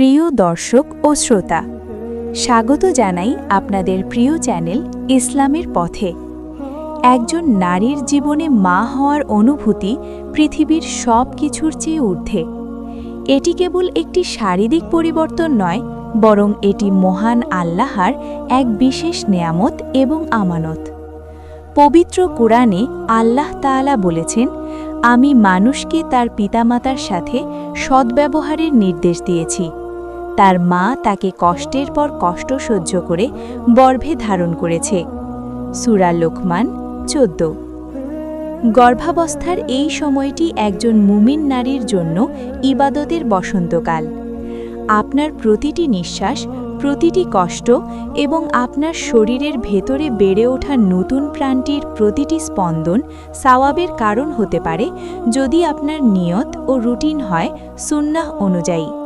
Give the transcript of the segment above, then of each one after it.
প্রিয় দর্শক ও শ্রোতা, স্বাগত জানাই আপনাদের প্রিয় চ্যানেল ইসলামের পথে। একজন নারীর জীবনে মা হওয়ার অনুভূতি পৃথিবীর সব কিছুর চেয়ে ঊর্ধ্বে। এটি কেবল একটি শারীরিক পরিবর্তন নয়, বরং এটি মহান আল্লাহর এক বিশেষ নেয়ামত এবং আমানত। পবিত্র কোরআনে আল্লাহ তাআলা বলেছেন, আমি মানুষকে তার পিতামাতার সাথে সদ্ব্যবহারের নির্দেশ দিয়েছি। তার মা তাকে কষ্টের পর কষ্ট সহ্য করে গর্ভে ধারণ করেছে। সুরা লোকমান চোদ্দ। গর্ভাবস্থার এই সময়টি একজন মুমিন নারীর জন্য ইবাদতের বসন্তকাল। আপনার প্রতিটি নিঃশ্বাস, প্রতিটি কষ্ট এবং আপনার শরীরের ভেতরে বেড়ে ওঠা নতুন প্রাণটির প্রতিটি স্পন্দন সাওয়াবের কারণ হতে পারে যদি আপনার নিয়ত ও রুটিন হয় সুন্নাহ অনুযায়ী।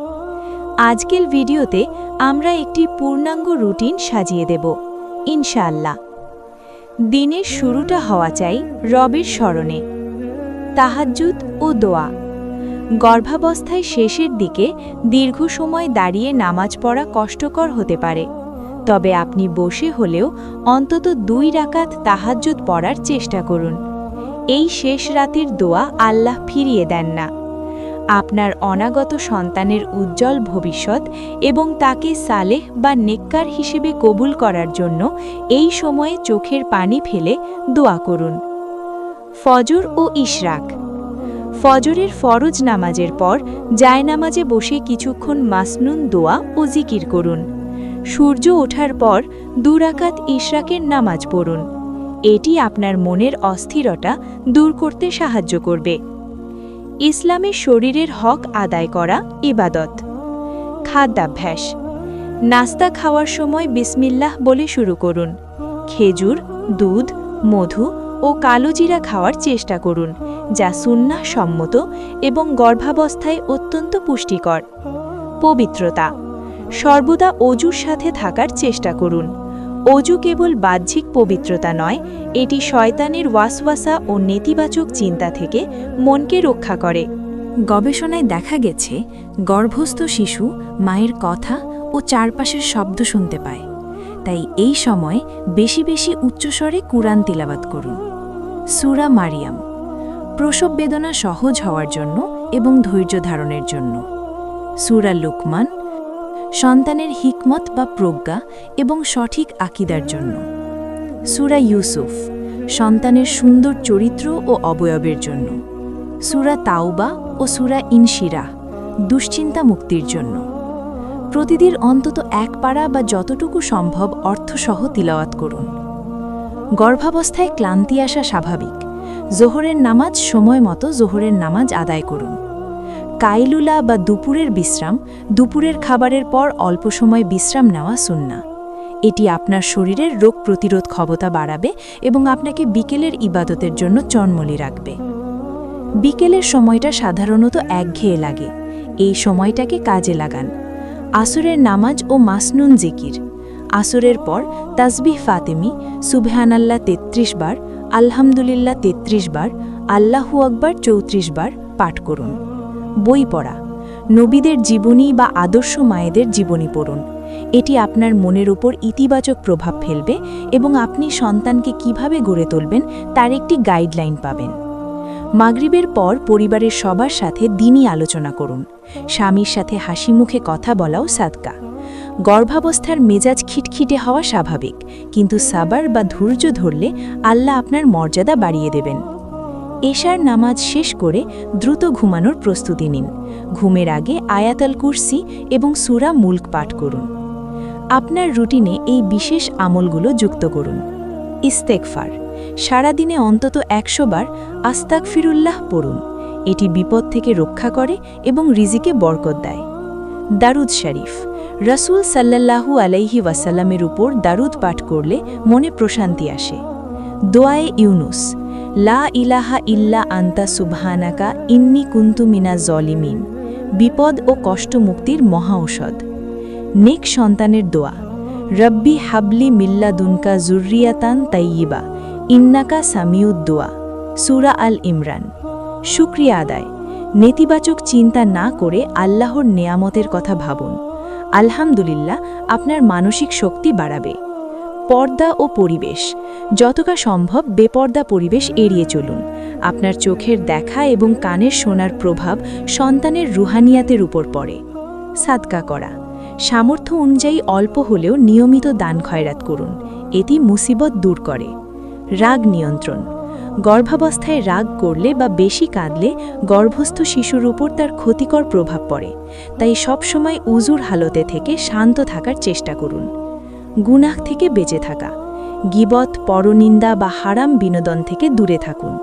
আজকের ভিডিওতে আমরা একটি পূর্ণাঙ্গ রুটিন সাজিয়ে দেব, ইনশাআল্লাহ। দিনের শুরুটা হওয়া চাই রবের স্মরণে। তাহাজ্জুদ ও দোয়া। গর্ভাবস্থায় শেষের দিকে দীর্ঘ সময় দাঁড়িয়ে নামাজ পড়া কষ্টকর হতে পারে। তবে আপনি বসে হলেও অন্তত দুই রাকাত তাহাজ্জুদ পড়ার চেষ্টা করুন। এই শেষ রাতের দোয়া আল্লাহ ফিরিয়ে দেন না। আপনার অনাগত সন্তানের উজ্জ্বল ভবিষ্যৎ এবং তাকে সালেহ বা নেককার হিসেবে কবুল করার জন্য এই সময়ে চোখের পানি ফেলে দোয়া করুন। ফজর ও ইশরাক। ফজরের ফরজ নামাজের পর জায়নামাজে বসে কিছুক্ষণ মাসনুন দোয়া ও জিকির করুন। সূর্য ওঠার পর দুরাকাত ইশরাকের নামাজ পড়ুন। এটি আপনার মনের অস্থিরতা দূর করতে সাহায্য করবে। ইসলামে শরীরের হক আদায় করা ইবাদত। খাদ্যাভ্যাস। নাস্তা খাওয়ার সময় বিসমিল্লাহ বলে শুরু করুন। খেজুর, দুধ, মধু ও কালোজিরা খাওয়ার চেষ্টা করুন, যা সুন্নাহ সম্মত এবং গর্ভাবস্থায় অত্যন্ত পুষ্টিকর। পবিত্রতা। সর্বদা অজুর সাথে থাকার চেষ্টা করুন। অজু কেবল বাহ্যিক পবিত্রতা নয়, এটি শয়তানের ওয়াসওয়াসা ও নেতিবাচক চিন্তা থেকে মনকে রক্ষা করে। গবেষণায় দেখা গেছে, গর্ভস্থ শিশু মায়ের কথা ও চারপাশের শব্দ শুনতে পায়। তাই এই সময় বেশি বেশি উচ্চস্বরে কুরআন তিলাবাত করুন। সুরা মারিয়াম। প্রসব বেদনা সহজ হওয়ার জন্য এবং ধৈর্য ধারণের জন্য। সুরা লুকমান সন্তানের হিকমত বা প্রজ্ঞা এবং সঠিক আকিদার জন্য। সুরা ইউসুফ, সন্তানের সুন্দর চরিত্র ও অবয়বের জন্য। সুরা তাওবা ও সুরা ইনশিরা, দুশ্চিন্তা মুক্তির জন্য। প্রতিদিন অন্তত এক পাড়া বা যতটুকু সম্ভব অর্থসহ তিলাওয়াত করুন। গর্ভাবস্থায় ক্লান্তি আসা স্বাভাবিক। জোহরের নামাজ সময় মতো জোহরের নামাজ আদায় করুন। কাইলুলা বা দুপুরের বিশ্রাম, দুপুরের খাবারের পর অল্প সময় বিশ্রাম নেওয়া সুন্না এটি আপনার শরীরের রোগ প্রতিরোধ ক্ষমতা বাড়াবে এবং আপনাকে বিকেলের ইবাদতের জন্য চন্মলি রাখবে। বিকেলের সময়টা সাধারণত একঘেয়ে লাগে। এই সময়টাকে কাজে লাগান। আসরের নামাজ ও মাসনুন জিকির। আসরের পর তাসবিহ ফাতেমি, সুবহানাল্লাহ তেত্রিশ বার, আলহামদুলিল্লাহ তেত্রিশ বার, আল্লাহু আকবার চৌত্রিশ বার পাঠ করুন। বই পড়া। নবীদের জীবনী বা আদর্শ মায়েদের জীবনী পড়ুন। এটি আপনার মনের উপর ইতিবাচক প্রভাব ফেলবে এবং আপনি সন্তানকে কীভাবে গড়ে তুলবেন তার একটি গাইডলাইন পাবেন। মাগরিবের পর পরিবারের সবার সাথে দিনই আলোচনা করুন। স্বামীর সাথে হাসি মুখে কথা বলাও সাদকা। গর্ভাবস্থার মেজাজ খিটখিটে হওয়া স্বাভাবিক, কিন্তু সাবার বা ধৈর্য ধরলে আল্লাহ আপনার মর্যাদা বাড়িয়ে দেবেন। এশার নামাজ শেষ করে দ্রুত ঘুমানোর প্রস্তুতি নিন। ঘুমের আগে আয়াতাল কুরসি এবং সুরা মুল্ক পাঠ করুন। আপনার রুটিনে এই বিশেষ আমলগুলো যুক্ত করুন। ইস্তেকফার সারাদিনে অন্তত একশো বার আস্তাক ফিরুল্লাহ পড়ুন। এটি বিপদ থেকে রক্ষা করে এবং রিজিকে বরকত দেয়। দারুদ শরীফ। রসুল সাল্লাল্লাহু আলাইহি ওয়াসাল্লামের উপর দারুদ পাঠ করলে মনে প্রশান্তি আসে। দোয়ায়ে ইউনুস, লা ইলাহা ইল্লা আন্তা সুবহানাকা ইন্নি কুন্তু মিনা জলিমিন, বিপদ ও কষ্ট মুক্তির মহা ঔষধ। নেক সন্তানের দোয়া, রব্বি হাবলি মিল্লা দুনকা জুরিয়াতান তাইয়িবা, ইন্নাকা সামিউদ্দোয়া সুরা আল ইমরান। শুক্রিয়া আদায়। নেতিবাচক চিন্তা না করে আল্লাহর নেয়ামতের কথা ভাবুন। আলহামদুলিল্লাহ, আপনার মানসিক শক্তি বাড়াবে। পর্দা ও পরিবেশ। যতটা সম্ভব বেপর্দা পরিবেশ এড়িয়ে চলুন। আপনার চোখের দেখা এবং কানের শোনার প্রভাব সন্তানের রুহানিয়াতের উপর পড়ে। সাদকা করা। সামর্থ্য অনুযায়ী অল্প হলেও নিয়মিত দান খয়রাত করুন। এটি মুসিবত দূর করে। রাগ নিয়ন্ত্রণ। গর্ভাবস্থায় রাগ করলে বা বেশি কাঁদলে গর্ভস্থ শিশুর উপর তার ক্ষতিকর প্রভাব পড়ে। তাই সবসময় উজুর হালতে থেকে শান্ত থাকার চেষ্টা করুন। গুনাহ থেকে বেঁচে থাকা। গিবত, পরনিন্দা বা হারাম বিনোদন থেকে দূরে থাকুন।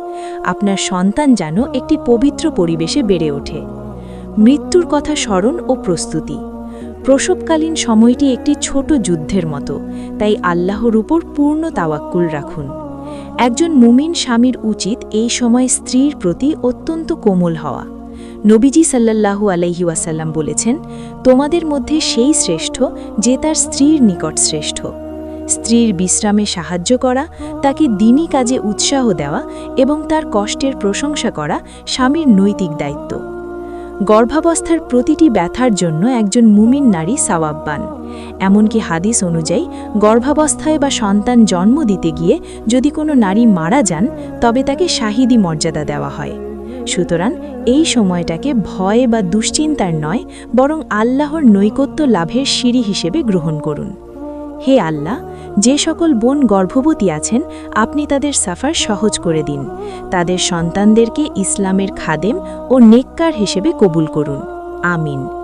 আপনার সন্তান যেন একটি পবিত্র পরিবেশে বেড়ে ওঠে। মৃত্যুর কথা স্মরণ ও প্রস্তুতি। প্রসবকালীন সময়টি একটি ছোট যুদ্ধের মতো, তাই আল্লাহর উপর পূর্ণ তাওয়াক্কুল রাখুন। একজন মুমিন স্বামীর উচিত এই সময় স্ত্রীর প্রতি অত্যন্ত কোমল হওয়া। নবীজি সাল্লাল্লাহু আলাইহি ওয়াসাল্লাম বলেছেন, তোমাদের মধ্যে সেই শ্রেষ্ঠ যে তার স্ত্রীর নিকট শ্রেষ্ঠ। স্ত্রীর বিশ্রামে সাহায্য করা, তাকে দিনই কাজে উৎসাহ দেওয়া এবং তার কষ্টের প্রশংসা করা স্বামীর নৈতিক দায়িত্ব। গর্ভাবস্থার প্রতিটি ব্যথার জন্য একজন মুমিন নারী সাওয়াব্বান এমনকি হাদিস অনুযায়ী, গর্ভাবস্থায় বা সন্তান জন্ম দিতে গিয়ে যদি কোনো নারী মারা যান, তবে তাকে শাহিদি মর্যাদা দেওয়া হয়। সুতরাং এই সময়টাকে ভয় বা দুশ্চিন্তার নয়, বরং আল্লাহর নৈকত্য লাভের সিঁড়ি হিসেবে গ্রহণ করুন। হে আল্লাহ, যে সকল বোন গর্ভবতী আছেন, আপনি তাদের সাফার সহজ করে দিন। তাদের সন্তানদেরকে ইসলামের খাদেম ও নেককার হিসেবে কবুল করুন। আমিন।